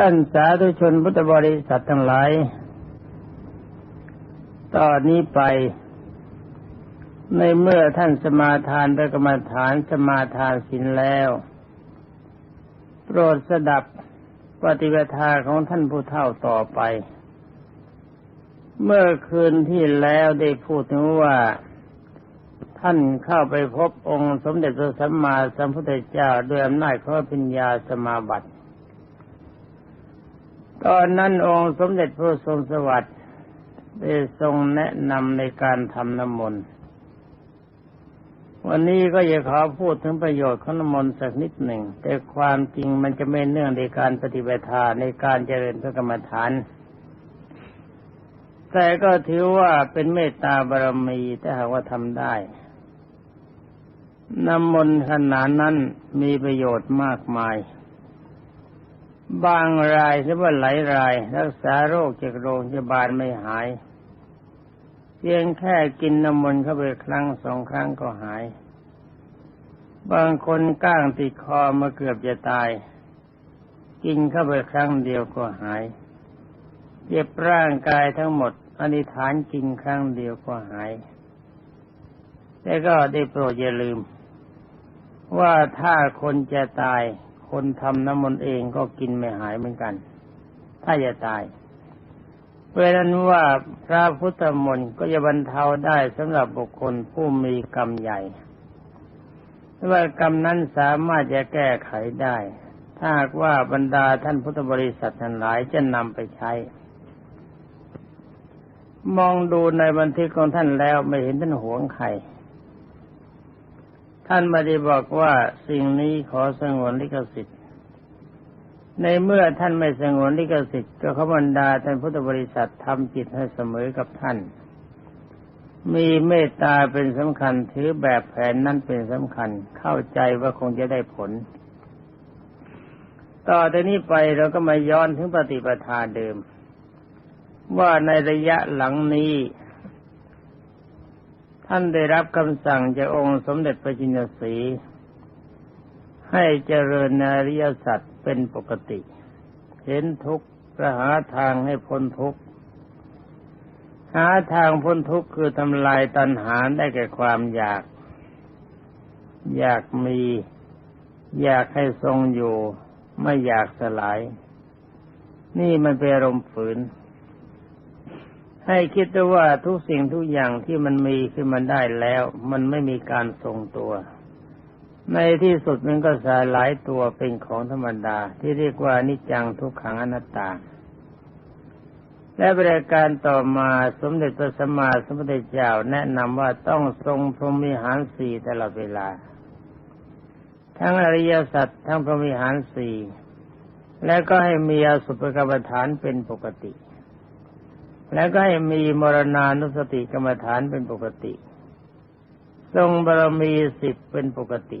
ท่านสาธุชนพุทธบริษัททั้งหลาย ตอนนี้ไป ในเมื่อท่านสมาทานพระกรรมฐานสมาทานศีลแล้ว โปรดสดับปฏิปทาของท่านผู้เฒ่าต่อไป เมื่อคืนที่แล้วได้พูดถึงว่าท่านเข้าไปพบองค์สมเด็จพระสัมมาสัมพุทธเจ้าด้วยอำนาจของปัญญาสมาบัติ ตอนนั้นองค์สมเด็จพระทรงสวัสดิ์ได้ทรงแนะนำในการทำน้ำมนต์วันนี้ก็อยากขอพูดถึงประโยชน์ของน้ำมนต์สักนิดหนึ่ง แต่ความจริงมันจะไม่เนื่องในการปฏิบัติในการเจริญพระกรรมฐาน แต่ก็ถือว่าเป็นเมตตาบารมีถ้าหากว่าทำได้ น้ำมนต์ขนาดนั้นมีประโยชน์มากมาย บางรายหรือว่าหลายราย รักษาโรคจากโรงพยาบาลไม่หาย เพียงแค่กินน้ำมนต์เข้าไปครั้งสองครั้งก็หาย บางคนก้างติดคอมาเกือบจะตาย กินเข้าไปครั้งเดียวก็หาย เจ็บร่างกายทั้งหมดอธิษฐานกินครั้งเดียวก็หาย แต่ก็ได้โปรดอย่าลืม ว่าถ้าคนจะตาย คนทำน้ำมนต์เองก็กินไม่หายเหมือนกัน ถ้าจะตายเพราะนั้นว่าพระพุทธมนต์ก็จะบรรเทาได้สำหรับบุคคลผู้มีกรรมใหญ่ว่ากรรมนั้นสามารถจะแก้ไขได้ ถ้าหากว่าบรรดาท่านพุทธบริษัททั้งหลายจะนำไปใช้ มองดูในบันทึกของท่านแล้วไม่เห็นท่านหวงใคร ท่านไม่ได้บอกว่าสิ่งนี้ขอสงวนลิขสิทธิ์ ในเมื่อท่านไม่สงวนลิขสิทธิ์ก็ขบรรดาท่านพุทธบริษัททำจิตให้เสมอกับท่าน มีเมตตาเป็นสำคัญถือแบบแผนนั้นเป็นสำคัญ เข้าใจว่าคงจะได้ผล ต่อจากนี้ไปเราก็มาย้อนถึงปฏิปทาเดิม ว่าในระยะหลังนี้ ท่านได้รับคำสั่งจากองค์สมเด็จพระจินสี ให้เจริญนาริยสัตว์เป็นปกติ เห็นทุกข์ประหาทางให้พ้นทุกข์หาทางพ้นทุกข์คือทำลายตัณหาได้แก่ความอยาก อยากมี อยากให้ทรงอยู่ ไม่อยากสลาย นี่มันเป็นอารมณ์ฝืน ให้คิดด้วยว่าทุกสิ่งทุกอย่างที่มันมีขึ้นมาได้แล้ว มันไม่มีการทรงตัว ในที่สุดมันก็สลายตัวเป็นของธรรมดา ที่เรียกว่านิจจังทุกขังอนัตตา และบริการต่อมาสมเด็จพระสัมมาสัมพุทธเจ้าแนะนำว่าต้องทรงพรหมิหารสี่ตลอดเวลา ทั้งอริยสัจทั้งพรหมิหารสี่และก็ให้มีอสุภกรรมฐานเป็นปกติ แล้วก็ให้มีมรณานุสติกรรมฐานเป็นปกติ ทรงบารมีสิบเป็นปกติ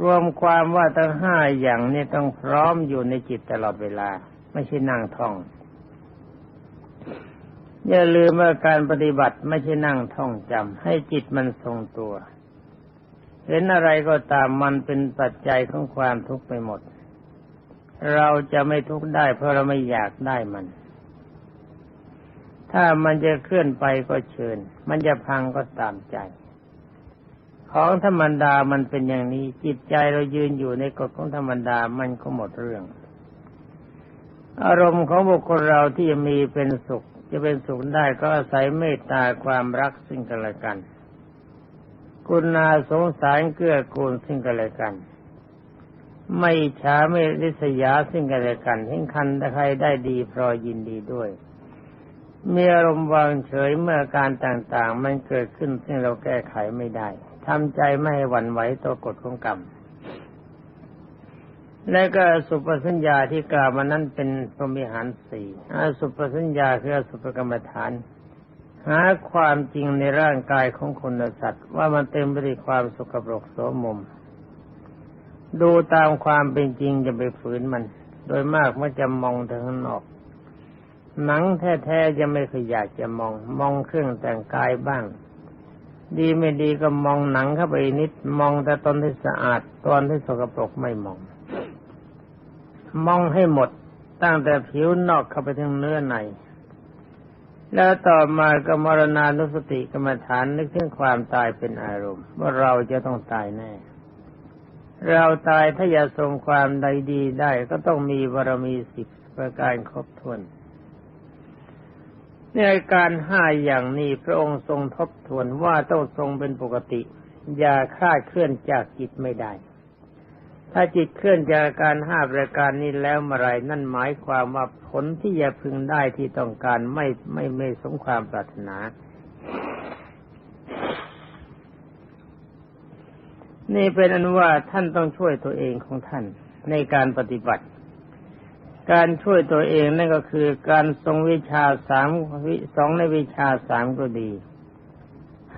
รวมความว่าทั้งห้าอย่างนี้ต้องพร้อมอยู่ในจิตตลอดเวลา ไม่ใช่นั่งท่อง อย่าลืมว่าการปฏิบัติไม่ใช่นั่งท่องจำให้จิตมันทรงตัว เห็นอะไรก็ตามมันเป็นปัจจัยของความทุกข์ไปหมด เราจะไม่ทุกข์ได้เพราะเราไม่อยากได้มัน ถ้ามันจะเคลื่อนไปก็เชิญ มันจะพังก็ตามใจ ของธรรมดามันเป็นอย่างนี้ จิตใจเรายืนอยู่ในกฎของธรรมดามันก็หมดเรื่อง อารมณ์ของบุคคลเราที่มีเป็นสุข จะเป็นสุขได้ก็อาศัยเมตตาความรักซึ่งกันและกัน กุณาสงสารเกื้อกูลซึ่งกันและกัน ไม่ฉาไม่ริษยาซึ่งกันและกันเห็นคันถ้าใครได้ดีพรอยินดีด้วย มีอารมณ์วางเฉยเมื่อการต่างๆ มันเกิดขึ้นซึ่งเราแก้ไขไม่ได้ทำใจไม่ให้หวั่นไหวต่อกฎของกรรม และก็สุปสัญญาที่กล่าวมานั้นเป็นพรมิหารสี่อาสุปสัญญาคืออสุปกรรมฐาน หาความจริงในร่างกายของคนสัตว์ ว่ามันเต็มไปด้วยความสกปรกโสมม ดูตามความเป็นจริงจะไปฝืนมัน โดยมากเมื่อจะมองทางนอก หนังแท้ๆจะไม่เคยอยากจะมอง มองเครื่องแต่งกายบ้าง ดีไม่ดีก็มองหนังเข้าไปนิด มองแต่ตอนที่สะอาด ตอนที่สกปรกไม่มอง มองให้หมดตั้งแต่ผิวนอกเข้าไปถึงเนื้อในแล้วต่อมาก็มรณานุสติกรรมฐานนึกถึงความตายเป็นอารมณ์ ว่าเราจะต้องตายแน่ เราตายถ้าอยากทรงความใดดีได้ ก็ต้องมีบารมีสิบประการครบถ้วน ในอาการห้าอย่างนี้พระองค์ทรงทบทวนว่าต้องทรงเป็นปกติ อย่าคลาดเคลื่อนจากจิตไม่ได้ ถ้าจิตเคลื่อนจากอาการห้าประการนี้แล้วเมื่อไรนั่นหมายความว่าผลที่จะพึงได้ที่ต้องการไม่ไม่ไม่สมความปรารถนานี่เป็นอันว่าท่านต้องช่วยตัวเองของท่านในการปฏิบัติ การช่วยตัวเองนั่นก็คือการทรงวิชาสามวิสองในวิชาสามก็ดี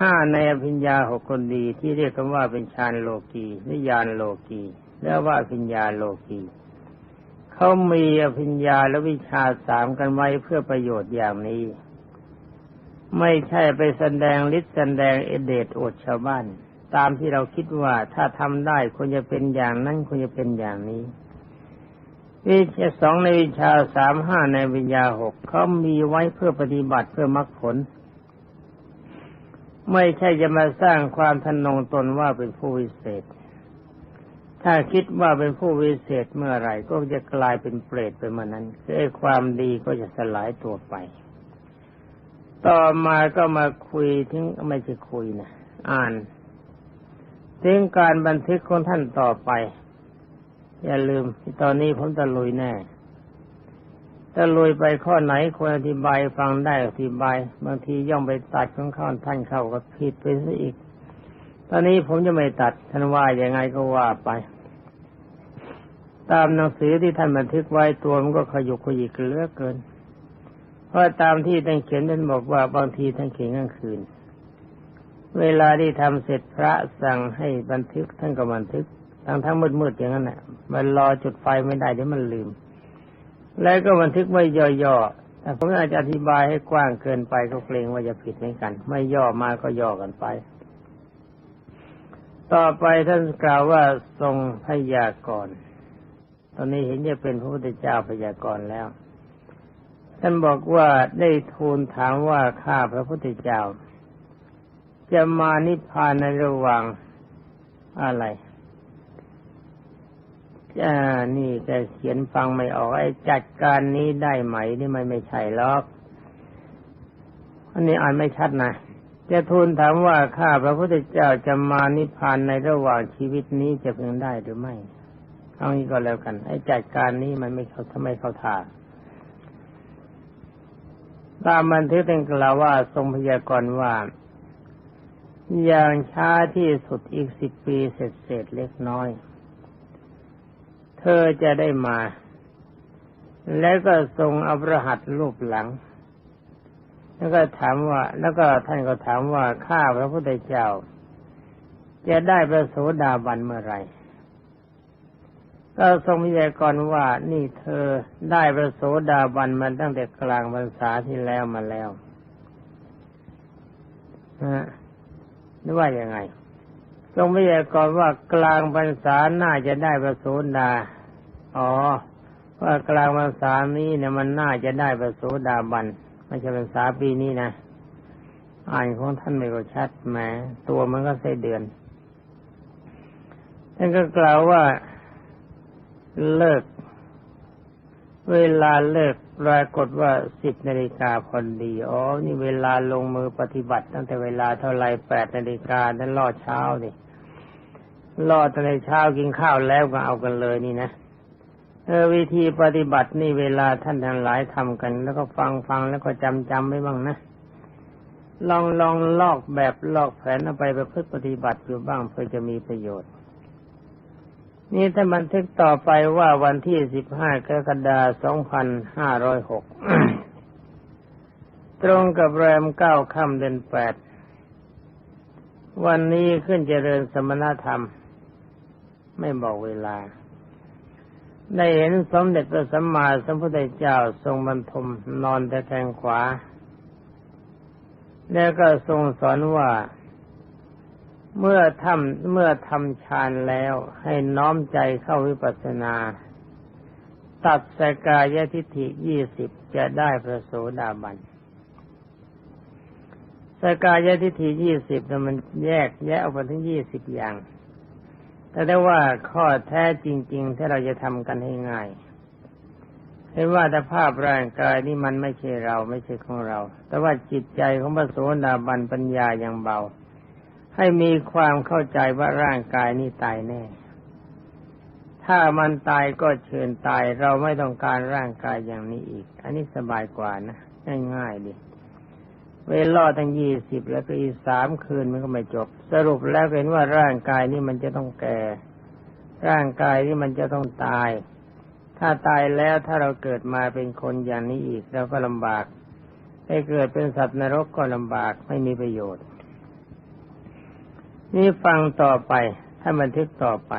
ห้าในอภิญญาหกคนดีที่เรียกกันว่าเป็นฌานโลกีนิยานโลกีแล้วว่าอภิญญาโลกีเขามีอภิญญาและวิชาสามกันไว้เพื่อประโยชน์อย่างนี้ ไม่ใช่ไปแสดงฤทธิ์แสดงเอเดตอดชาวบ้าน ตามที่เราคิดว่าถ้าทำได้ควรจะเป็นอย่างนั้นควรจะเป็นอย่างนี้ วิชาสองในวิชาสามห้าในวิญญาหกเขามีไว้เพื่อปฏิบัติเพื่อมรรคผล ไม่ใช่จะมาสร้างความทนงตนว่าเป็นผู้วิเศษ ถ้าคิดว่าเป็นผู้วิเศษเมื่อไหร่ก็จะกลายเป็นเปรตไปเมื่อนั้นคือความดีก็จะสลายตัวไป ต่อมาก็มาคุยถึงไม่ใช่คุยนะอ่านถึงการบันทึกของท่านต่อไป อย่าลืมตอนนี้ผมตะลุยแน่ตะลุยไปข้อไหนควรอธิบายฟังได้อธิบาย บางทีย่อมไปตัดของข้าท่านเข้าก็ผิดไปซะอีก ตอนนี้ผมจะไม่ตัดท่านว่าอย่างไงก็ว่าไป ตามหนังสือที่ท่านบันทึกไว้ตัวมันก็ขยุกขยิกเหลือเกิน เพราะตามที่ท่านเขียนท่านบอกว่าบางทีท่านเขียนกลางคืน เวลาที่ทำเสร็จพระสั่งให้บันทึกท่านก็บันทึก ทั้งทั้งมืดๆอย่างนั้นแหละมันรอจุดไฟไม่ได้เดี๋ยวมันลืม แล้วก็บันทึกไม่ย่อๆแต่ผมอาจจะอธิบายให้กว้างเกินไปก็เกรงว่าจะผิดเหมือนกัน ไม่ย่อมาก็ย่อกันไป ต่อไปท่านกล่าวว่าทรงพยากรณ์ตอนนี้เห็นจะเป็นพระพุทธเจ้าพยากรณ์แล้ว ท่านบอกว่าได้ทูลถามว่าข้าพระพุทธเจ้า จะมานิพพานในระหว่างอะไร อ่านี่แกเขียนฟังไม่ออกไอ้จัดการนี้ได้ไหม นี่มันไม่ใช่หรอกอันนี้อ่านไม่ชัดนะจะทูลถามว่าข้าพระพุทธเจ้าจะมานิพพานในระหว่างชีวิตนี้จะเพึงได้หรือไม่เอางี้ก็แล้วกัน ไอ้จัดการนี้มันไม่เขาทำไมเขาทาตามบันทึกเป็นกล่าวว่าทรงพยากรณ์ว่า อย่างช้าที่สุดอีกสิบปีเสร็จเสร็จเล็กน้อย เธอจะได้มา แล้วก็ทรงอภรหัตรูปหลัง แล้วก็ถามว่า แล้วก็ท่านก็ถามว่าข้าพระพุทธเจ้า จะได้พระโสดาบันเมื่อไรก็ทรงพยากรณ์ว่านี่เธอได้พระโสดาบันมาตั้งแต่กลางพรรษาที่แล้วมาแล้วนะหรือว่ายังไง ทรงพยากรณ์ว่ากลางพรรษาน่าจะได้พระสูดา อ๋อ ว่ากลางพรรษานี้เนี่ยมันน่าจะได้พระโสดาบันไม่ใช่พรรษาปีนี้นะ อ่านของท่านไม่ก็ชัดแหมตัวมันก็ใส่เดือน ท่านก็กล่าวว่าเลิก เวลาเลิกปรากฏว่าสิบนาฬิกาพอดีอ๋อนี่เวลาลงมือปฏิบัติ ตั้งแต่เวลาเท่าไรแปดนาฬิกานั้นรอดเช้านี่รอดตั้งแต่เช้ากินข้าวแล้วก็เอากันเลยนี่นะเออวิธีปฏิบัตินี่เวลาท่านทั้งหลายทำกัน แล้วก็ฟังฟังแล้วก็จำจำไว้บ้างนะลองลองลอกแบบลอกแผนเอาไปประพฤติปฏิบัติอยู่บ้างเพื่อจะมีประโยชน์ นี่ถ้าบันทึกต่อไปว่าวันที่สิบห้ากรกฎาคม2506 ตรงกับแรมเก้าค่ำเดือนแปด วันนี้ขึ้นเจริญสมณธรรม ไม่บอกเวลา ได้เห็นสมเด็จพระสัมมาสัมพุทธเจ้าทรงบรรทมนอนแต่แคงขวา แล้วก็ทรงสอนว่า เมื่อทำเมื่อทำฌานแล้วให้น้อมใจเข้าวิปัสสนา ตัดสกายทิฏฐิยี่สิบจะได้พระโสดาบันสกายทิฏฐิยี่สิบมันแยกแยกออกมาถึงยี่สิบอย่าง แต่ได้ว่าข้อแท้จริงๆที่เราจะทำกันให้ง่ายเห็นว่าแต่ภาพร่างกายนี่มันไม่ใช่เราไม่ใช่ของเรา แต่ว่าจิตใจของพระโสดาบันปัญญาอย่างเบา ให้มีความเข้าใจว่าร่างกายนี่ตายแน่ ถ้ามันตายก็เชิญตาย เราไม่ต้องการร่างกายอย่างนี้อีก อันนี้สบายกว่านะง่ายๆดีเวลาตั้งยี่สิบแล้วก็อีกสามคืนมันก็ไม่จบ สรุปแล้วเห็นว่าร่างกายนี้มันจะต้องแก่ ร่างกายนี้มันจะต้องตาย ถ้าตายแล้วถ้าเราเกิดมาเป็นคนอย่างนี้อีกเราก็ลำบากไปเกิดเป็นสัตว์นรกก็ลำบากไม่มีประโยชน์ นี่ฟังต่อไปถ้าบันทึกต่อไป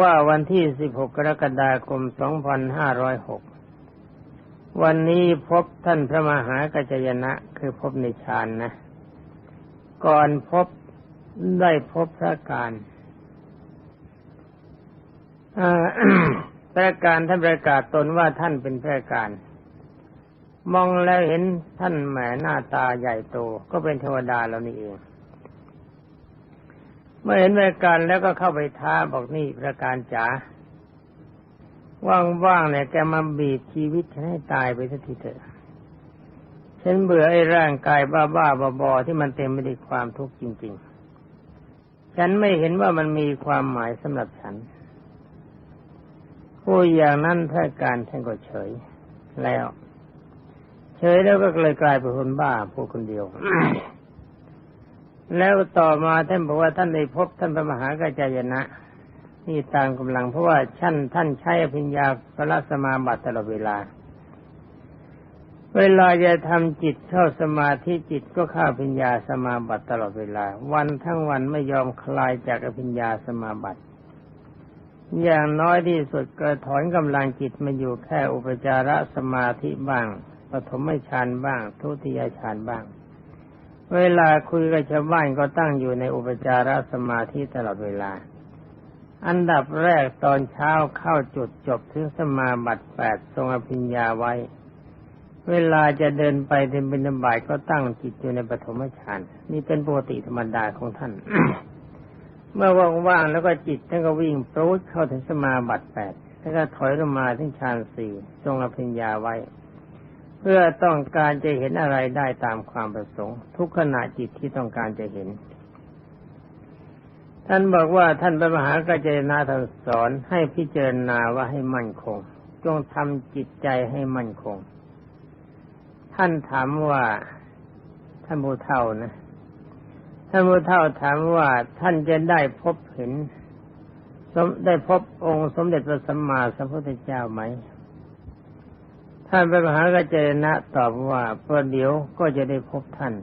ว่าวันที่ 16 กรกฎาคม 2506 วันนี้พบท่านพระมหากัจจยนะ คือพบในฌานนะ ก่อนพบได้พบพระการพระการท่านประกาศตนว่าท่านเป็นพระการ มองแล้วเห็นท่านแหมหน้าตาใหญ่โตก็เป็นเทวดาแล้วนี่เอง เมื่อเห็นพระการแล้วก็เข้าไปท้าบอกนี่พระการจ๋าว่างๆเนี่ยแกมาบีบชีวิตฉันให้ตายไปสักทีเถอะฉันเบื่อไอ้ร่างกายบ้าๆบอๆที่มันเต็มไปด้วยความทุกข์จริง ๆ ฉันไม่เห็นว่ามันมีความหมายสำหรับฉันผู้อย่างนั้นถ้าการท่านก็เฉย แล้ว เฉยแล้วก็เลยกลายเป็นคนบ้าผู้คนเดียว แล้วต่อมาท่านบอกว่าท่านได้พบท่านพระมหากัจจายนะ นี่ตามกำลังเพราะว่าท่านท่านใช้อภิญญาพระสมาบัติตลอดเวลา เวลาจะทำจิตเข้าสมาธิจิตก็เข้าอภิญญาสมาบัติตลอดเวลา วันทั้งวันไม่ยอมคลายจากอภิญญาสมาบัติอย่างน้อยที่สุดก็ถอนกำลังจิตมาอยู่แค่อุปจารสมาธิบ้างปฐมฌานบ้าง ทุติยฌานบ้าง เวลาคุยกับชาวบ้านก็ตั้งอยู่ในอุปจารสมาธิตลอดเวลา อันดับแรกตอนเช้าเข้าจุดจบถึงสมาบัติแปดทรงอภิญญาไว้ เวลาจะเดินไปเดินบินบายก็ตั้งจิตอยู่ในปฐมฌานนี่เป็นปกติธรรมดาของท่าน เมื่อว่างๆแล้วก็จิตท่านก็วิ่งโปรดเข้าถึงสมาบัติแปดแล้วก็ถอยลงมาถึงฌานสี่ทรงอภิญญาไว้ เพื่อต้องการจะเห็นอะไรได้ตามความประสงค์ ทุกขณะจิตที่ต้องการจะเห็น ท่านบอกว่าท่านพระมหากัจจนาท่านสอนให้พิจารณาว่าให้มั่นคง จงทำจิตใจให้มั่นคง ท่านถามว่าท่านผู้เท่านะท่านผู้เท่าถามว่าท่านจะได้พบเห็นสมได้พบองค์สมเด็จพระสัมมาสัมพุทธเจ้าไหม ท่านพระมหากัจจนะตอบว่าประเดี๋ยวก็จะได้พบท่าน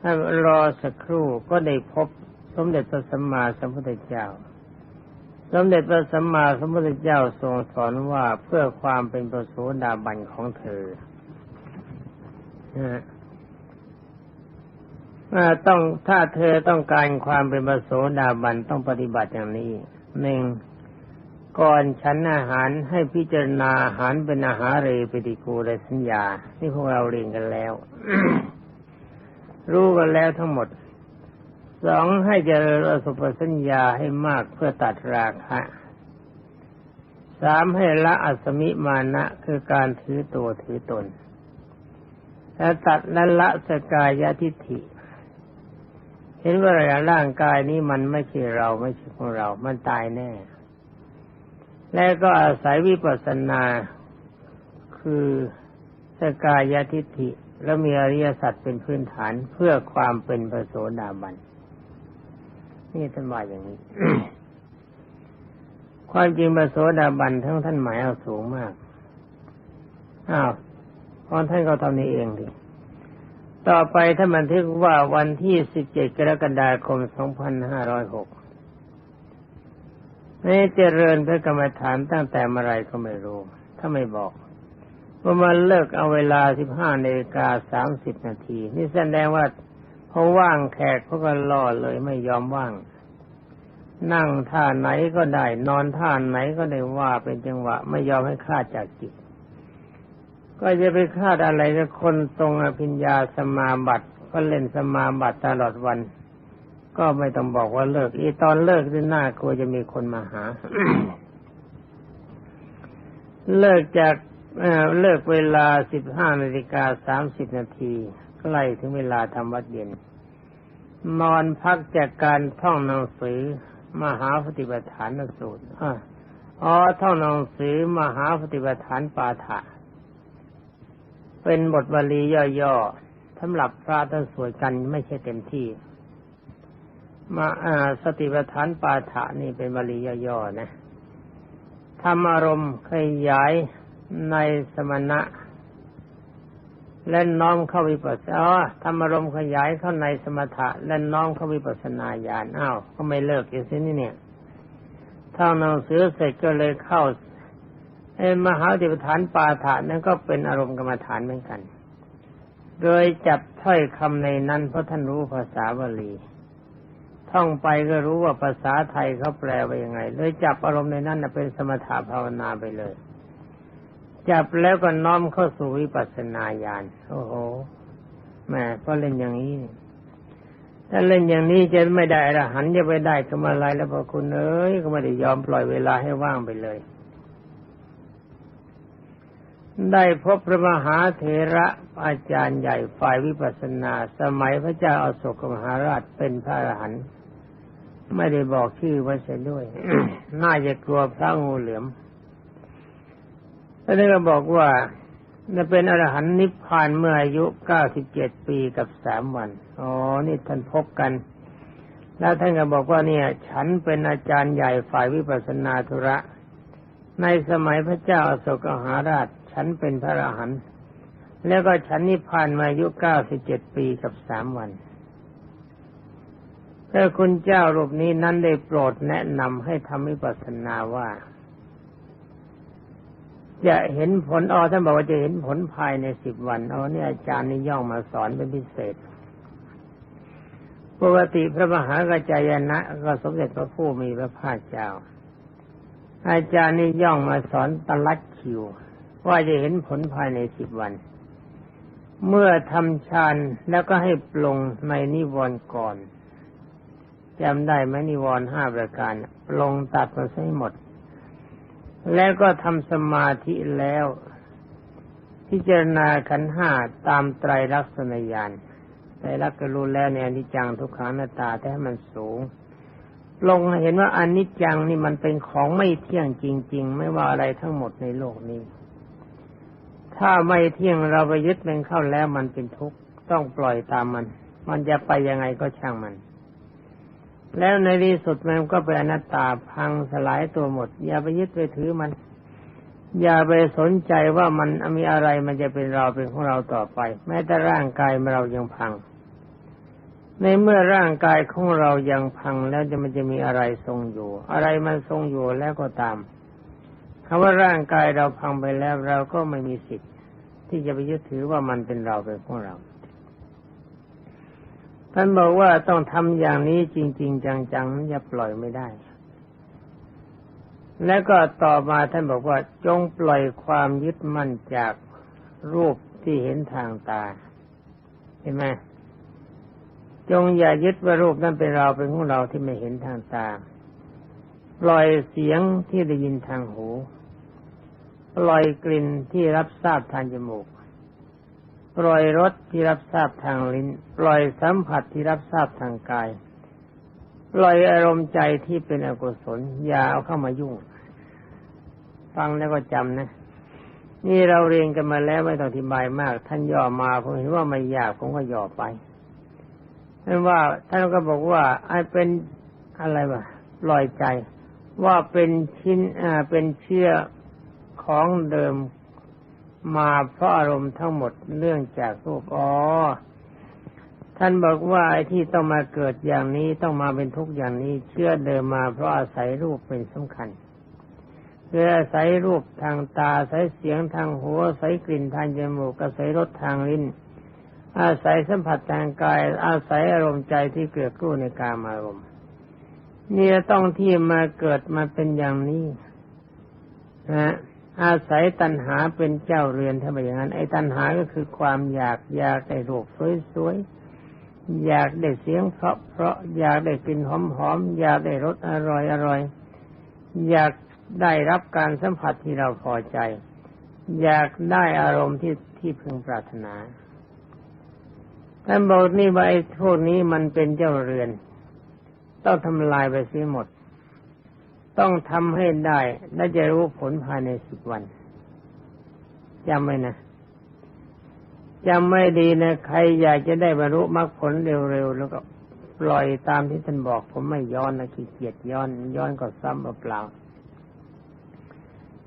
ถ้ารอสักครู่ก็ได้พบ สมเด็จพระสัมมาสัมพุทธเจ้า สมเด็จพระสัมมาสัมพุทธเจ้าทรงสอนว่าเพื่อความเป็นประโสดาบันของเธอต้องถ้าเธอต้องการความเป็นประโสดาบันต้องปฏิบัติอย่างนี้หนึ่ง ก่อนฉันอาหารให้พิจารณาอาหารเป็นอาหารเรปฏิกูลสัญญาที่พวกเราเรียนกันแล้ว รู้กันแล้วทั้งหมด สองให้เจริญอสุภสัญญาให้มากเพื่อตัดราคะสามให้ละอัสมิมานะคือการถือตัวถือตน และตัดและละสกายทิฏฐิ เห็นว่าร่างกายนี้มันไม่ใช่เราไม่ใช่ของเรา มันตายแน่ และก็อาศัยวิปัสสนา คือสกายทิฏฐิแล้วมีอริยสัจเป็นพื้นฐานเพื่อความเป็นพระโสดาบัน นี่ท่านว่าอย่างนี้ ความจริงพระโสดาบันทั้งท่านหมายเอาสูงมาก อ้าวพอท่านก็ทำนี้เองดิต่อไปท่านบันทึกว่าวันที่สิบเจ็ดกรกฎาคมสองพั นี่เจริญพระกรรมฐานตั้งแต่เมื่อไรก็ไม่รู้ ถ้าไม่บอกว่ามันเลิกเอาเวลาสิบห้านาฬิกาสามสิบนาที นี่แสดงว่าพอว่างแขกเขาก็รอเลยไม่ยอมว่าง นั่งท่าไหนก็ได้ นอนท่าไหนก็ได้ว่าเป็นจังหวะ ไม่ยอมให้คลาดจากจิต ก็จะไปคลาดอะไรกับคนทรงอภิญญาสมาบัติก็เล่นสมาบัติตลอดวัน ก็ไม่ต้องบอกว่าเลิก อีตอนเลิกที่น่ากลัวจะมีคนมาหา เลิกจากเเลิกเวลาสิบห้านาฬิกาสามสิบนาทีใกล้ถึงเวลาทำวัดเย็น นอนพักจากการท่องหนังสือ มหาปฏิปทานสูตรอ๋อท่องหนังสือมหาปฏิปทานปาฐะเป็นบทบาลีย่อๆสำหรับพระท่านสวดกันไม่ใช่เต็มที่ มาอ่าสติปัฏฐานปาฐะนี่เป็นบาลีย่อๆนะทำอารมณ์ขยายในสมณะ และน้อมเข้าวิปัสสนาอ๋อทำอารมณ์ขยายเข้าในสมถะ และน้อมเข้าวิปัสสนาญาณอ้าวก็ไม่เลิกอย่างนี้เนี่ยท่องหนังสือเสร็จก็เลยเข้าไอ้มหาติปฐานปาฐานนั้นก็เป็นอารมณ์กรรมฐานเหมือนกัน โดยจับถ้อยคำในนั้นเพราะท่านรู้ภาษาบาลี ท่องไปก็รู้ว่าภาษาไทยเขาแปลว่ายังไง เลยจับอารมณ์ในนั้นเป็นสมถะภาวนาไปเลย จับแล้วก็น้อมเข้าสู่วิปัสสนาญาณโอ้โหแม่ก็เล่นอย่างนี้ถ้าเล่นอย่างนี้จะไม่ได้อรหันจะไปได้กำอะไรแล้วพอคุณเอ้ยก็ไม่ได้ยอมปล่อยเวลาให้ว่างไปเลย ได้พบพระมหาเถระอาจารย์ใหญ่ฝ่ายวิปัสสนา สมัยพระเจ้าอาโศกมหาราชเป็นพระอรหันต์ ไม่ได้บอกชื่อไว้เสียด้วย น่าจะกลัวพระงูเหลือมแล้วท่านก็บอกว่าจะเป็นอรหันต์นิพพานเมื่ออายุเก้าสิบเจ็ดปีกับสามวัน อ๋อ นี่ท่านพบกัน แล้วท่านก็บอกว่าเนี่ย ฉันเป็นอาจารย์ใหญ่ฝ่ายวิปัสสนาธุระ ในสมัยพระเจ้าอโศกมหาราช ฉันเป็นพระอรหันต์ แล้วก็ฉันนิพพานมาอายุเก้าสิบเจ็ดปีกับสามวัน พระคุณเจ้ารูปนี้นั้นได้โปรดแนะนำให้ทำวิปัสสนาว่า จะเห็นผลอ๋อท่านบอกว่าจะเห็นผลภายในสิบวันอ๋อนี่ยอาจารย์นี่ย่องมาสอนเป็นพิเศษ ปกติพระมหากระจายนะก็สมเด็จพระผู้มีพระภาคเจ้า อาจารย์นี่ย่องมาสอนตลัดคิว ว่าจะเห็นผลภายในสิบวัน เมื่อทำฌานแล้วก็ให้ปลงในนิวรณ์ก่อน จำได้ไหมนิวรณ์ห้าประการลงตัดมาให้หมด แล้วก็ทำสมาธิแล้ว พิจารณาขันห้าตามไตรลักษณญาณไตรลักษณ์ก็รู้แล้วในอนิจจังทุกขังนาตาแต่ให้มันสูง ลงเห็นว่าอนิจจังนี่มันเป็นของไม่เที่ยงจริง ๆ ไม่ว่าอะไรทั้งหมดในโลกนี้ ถ้าไม่เที่ยงเราไปยึดมันเข้าแล้วมันเป็นทุกข์ต้องปล่อยตามมัน มันจะไปยังไงก็ช่างมัน แล้วในที่สุดมันก็เป็นอนัตตาพังสลายตัวหมด อย่าไปยึดไปถือมัน อย่าไปสนใจว่ามันมีอะไรมันจะเป็นเราเป็นของเราต่อไป แม้แต่ร่างกายเรายังพัง ในเมื่อร่างกายของเรายังพังแล้วจะมันจะมีอะไรทรงอยู่ อะไรมันทรงอยู่แล้วก็ตามคำว่าร่างกายเราพังไปแล้วเราก็ไม่มีสิทธิ์ ที่จะไปยึดถือว่ามันเป็นเราเป็นของเรา ท่านบอกว่าต้องทำอย่างนี้จริง ๆ จังๆอย่าปล่อยไม่ได้ แล้วก็ต่อมาท่านบอกว่าจงปล่อยความยึดมั่นจากรูปที่เห็นทางตา เห็นไหมจงอย่ายึดว่ารูปนั้นเป็นเราเป็นของเราที่ไม่เห็นทางตา ปล่อยเสียงที่ได้ยินทางหู ปล่อยกลิ่นที่รับทราบทางจมูก ปล่อยรสที่รับทราบทางลิ้น ปล่อยสัมผัสที่รับทราบทางกาย ปล่อยอารมณ์ใจที่เป็นอกุศลอย่าเอาเข้ามายุ่ง ฟังแล้วก็จำนะ นี่เราเรียนกันมาแล้วไม่ต้องอธิบายมาก ท่านย่อมาผมเห็นว่าไม่ยากผมก็ย่อไปท่านว่าท่านก็บอกว่าไอ้เป็นอะไรวะปล่อยใจว่าเป็นชิ้นอ่าเป็นเชื่อของเดิม มาเพราะอารมณ์ทั้งหมดเรื่องจากรูปอ๋อท่านบอกว่าไอ้ที่ต้องมาเกิดอย่างนี้ต้องมาเป็นทุกข์อย่างนี้ เชื่อเดิมมาเพราะอาศัยรูปเป็นสำคัญคืออาศัยรูปทางตาอาศัยเสียงทางหูอาศัยกลิ่นทางจมูกอาศัยรสทางลิ้น อาศัยสัมผัสทางกาย อาศัยอารมณ์ใจที่เกิดกู้ในกามอารมณ์นี่ต้องที่มาเกิดมาเป็นอย่างนี้นะ อาศัยตัณหาเป็นเจ้าเรือนถ้าไปอย่างนั้น ไอ้ตัณหาก็คือความอยากอยากได้รูปสวยๆ อยากได้เสียงเพราะเพราะอยากได้กลิ่นหอมๆ อยากได้รสอร่อยอร่อย อยากได้รับการสัมผัสที่เราพอใจ อยากได้อารมณ์ที่ที่พึงปรารถนาท่านบอกนี่ว่าไอ้พวกนี้มันเป็นเจ้าเรือน ต้องทำลายไปเสียหมด ต้องทำให้ได้ และจะรู้ผลภายในสิบวันจำไว้นะจำไม่ดีนะ ใครอยากจะได้บรรลุมรรคผลเร็วๆแล้วก็ปล่อยตามที่ท่านบอก ผมไม่ย้อนนะขี้เกียจย้อน ย้อนก็ซ้ำเปล่า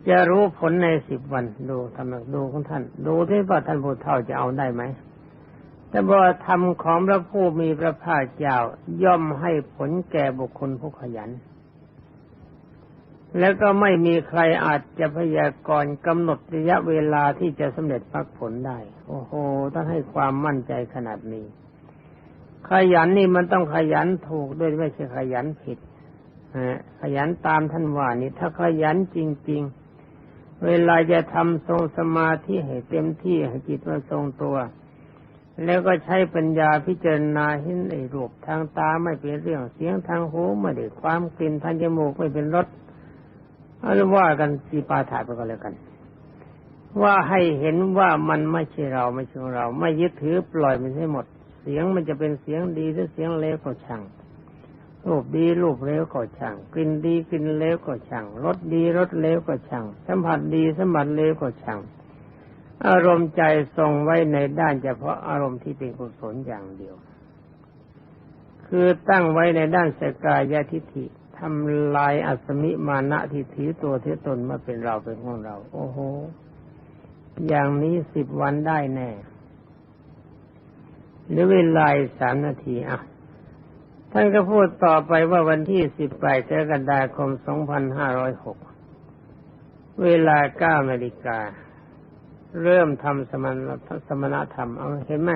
จะรู้ผลในสิบวัน ดูทำดูของท่าน ดูที่ว่าท่านผู้เฒ่าจะเอาได้ไหมแต่ว่าธรรมของพระผู้มีพระภาคเจ้าย่อมให้ผลแก่บุคคลผู้ขยัน แล้วก็ไม่มีใครอาจจะพยากรณ์กำหนดระยะเวลาที่จะสำเร็จมรรคผลได้ โอ้โหต้องให้ความมั่นใจขนาดนี้ ขยันนี่มันต้องขยันถูกด้วยไม่ใช่ขยันผิดขยันตามท่านว่านี่ถ้าขยันจริง ๆ เวลาจะทำทรงสมาธิให้เต็มที่ให้จิตมันทรงตัว แล้วก็ใช้ปัญญาพิจารณาเห็นไอ้รูปทางตาไม่เป็นเรื่องเสียงทางหูไม่ได้ความกลิ่นทางจมูกไม่เป็นรส เอาว่ากันสีปาถาไปก็แล้วกัน ว่าให้เห็นว่ามันไม่ใช่เราไม่ใช่เรา ไม่ยึดถือปล่อยมันให้หมด เสียงมันจะเป็นเสียงดีหรือเสียงเลวก็ช่างรูปดีรูปเลวก็ช่างกลิ่นดีกลิ่นเลวก็ช่างรสดีรสเลวก็ช่างสัมผัสดีสัมผัสเลวก็ช่างอารมณ์ใจทรงไว้ในด้านเฉพาะอารมณ์ที่เป็นกุศลอย่างเดียว คือตั้งไว้ในด้านสกายทิฏฐิ ทำลายอัศมิมานะที่ถือตัวถือตนมาเป็นเราเป็นของเรา โอ้โห อย่างนี้สิบวันได้แน่ หรือเวลาสามนาทีอะ ท่านก็พูดต่อไปว่าวันที่สิบแปดกรกฎาคมสองพันห้าร้อยหกเวลาเก้านาฬิกา เริ่มทำสมณสมณธรรม เอาเห็นไหม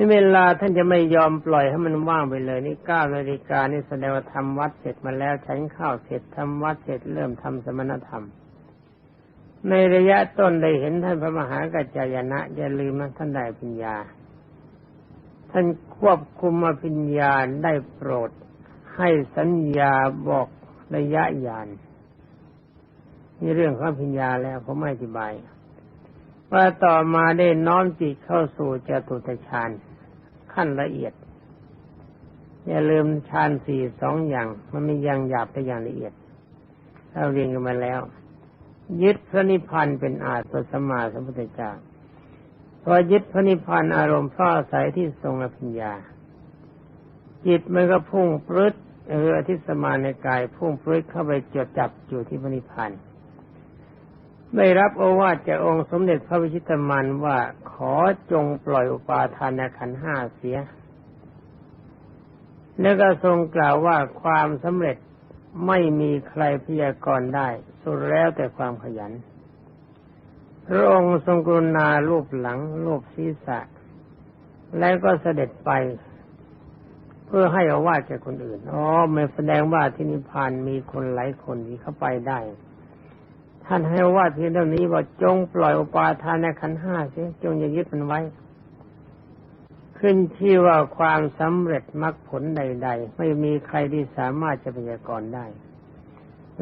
นี่เวลาท่านจะไม่ยอมปล่อยให้มันว่างไปเลย นี่เก้านาฬิกานี่แสดงว่าทำวัดเสร็จมาแล้วฉันข้าวเสร็จทำวัดเสร็จเริ่มทำสมณธรรม ในระยะต้นได้เห็นท่านพระมหากัจจายนะอย่าลืมนะท่านได้ปัญญา ท่านควบคุมอภิญญาได้โปรด ให้สัญญาบอกระยะยานนี่เรื่องของปัญญาแล้วผมไม่อธิบายว่าต่อมาได้น้อมจิตเข้าสู่จตุตฌาน ขั้นละเอียด อย่าลืมฌานสี่สองอย่าง มันมีอย่างหยาบแต่อย่างละเอียดเราเรียนกันมาแล้ว ยึดพระนิพพานเป็นอาตสมาสมุทธเจ้าพอยึดพระนิพพานอารมณ์เพราะอายที่ทรงอภิญญา จิตมันก็พุ่งปลื้ดเออที่สมาในกายพุ่งปลื้ดเข้าไปจดจับอยู่ที่พระนิพพาน ได้รับโอวาทจากองค์สมเด็จพระวิชิตมันว่าขอจงปล่อยอุปาทานขันห้าเสีย แล้วก็ทรงกล่าวว่าความสำเร็จไม่มีใครพยากรณ์ได้ สุดแล้วแต่ความขยัน พระองค์ทรงกรุณารูปหลังรูปศีรษะ แล้วก็เสด็จไป เพื่อให้อาวาสแก่คนอื่น อ๋อไม่แสดงว่าที่นิพพานมีคนหลายคนที่เข้าไปได้ ท่านให้ว่าเพียงเท่านี้ว่าจงปล่อยอุปาทานในขันห้าเสียจงอย่ายึดมันไว้ ขึ้นที่ว่าความสำเร็จมรรคผลใด ๆ ไม่มีใครที่สามารถจะพยากรณ์ได้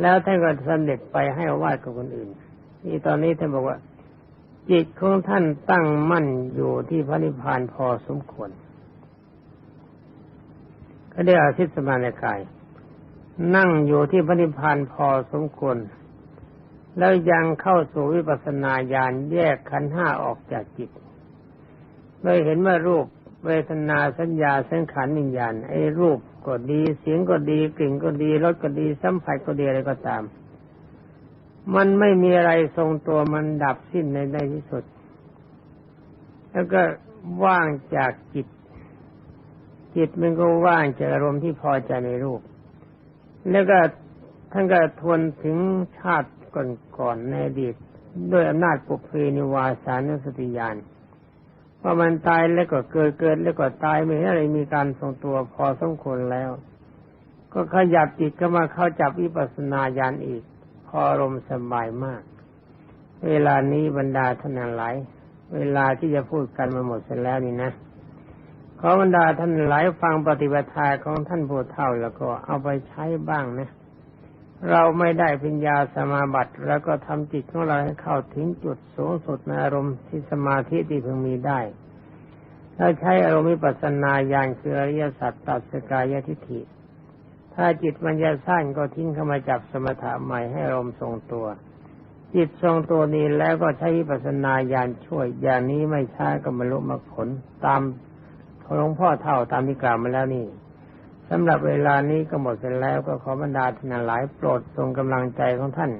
แล้วท่านก็สำเร็จไปให้ว่ากับคนอื่นนี่ตอนนี้ท่านบอกว่า จิตของท่านตั้งมั่นอยู่ที่พระนิพพานพอสมควรก็ได้อาทิตสมาในกาย นั่งอยู่ที่พระนิพพานพอสมควร แล้วยังเข้าสู่วิปัสสนาญาณแยกขันห้าออกจากจิตโดยเห็นว่ารูปเวทนาสัญญาสังขารวิญญาณไอ้รูปก็ดีเสียงก็ดีกลิ่นก็ดีรสก็ดีสัมผัสก็ดีอะไรก็ตาม มันไม่มีอะไรทรงตัวมันดับสิ้นในในที่สุด แล้วก็ว่างจากจิต จิตมันก็ว่างจากอารมณ์ที่พอใจในรูป แล้วก็ท่านก็ทวนถึงชาติ ก่อนๆในอดีตด้วยอำนาจปุเพนิวาสานุสติญาณว่ามันตายแล้วก็เกิดเกิดแล้วก็ตายไม่ให้อะไรมีการทรงตัวพอสมควรแล้ว ก็ขยับจิตก็มาเข้าจับวิปัสสนาญาณอีก พออารมณ์สบายมาก เวลานี้บรรดาท่านหลายเวลาที่จะพูดกันมาหมดเสร็จแล้วนี่นะขอบรรดาท่านหลายฟังปฏิบัติทาของท่านผู้เฒ่าแล้วก็เอาไปใช้บ้างนะ เราไม่ได้ปัญญาสมาบัติ แล้วก็ทำจิตของเราให้เข้าถึงจุดสูงสุดในอารมณ์ที่สมาธิที่พึงมีได้ถ้าใช้อารมณ์วิปัสสนาญาณคืออริยสัจตัดสกายทิฏฐิ ถ้าจิตมันจะสั้นก็ทิ้งเข้ามาจับสมถะใหม่ให้อารมณ์ทรงตัว จิตทรงตัวนี้แล้วก็ใช้วิปัสสนาญาณช่วย อย่างนี้ไม่ช้าก็บรรลุมรรคผลตามหลวงพ่อเท่าตามที่กล่าวมาแล้วนี่ สำหรับเวลานี้ก็หมดเสร็จแล้วก็ขอบรรดาท่านหลายโปรดทรงกำลังใจของท่าน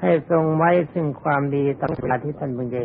ให้ทรงไว้ซึ่งความดีตั้งเวลาที่ท่านเพิ่งจะเห็น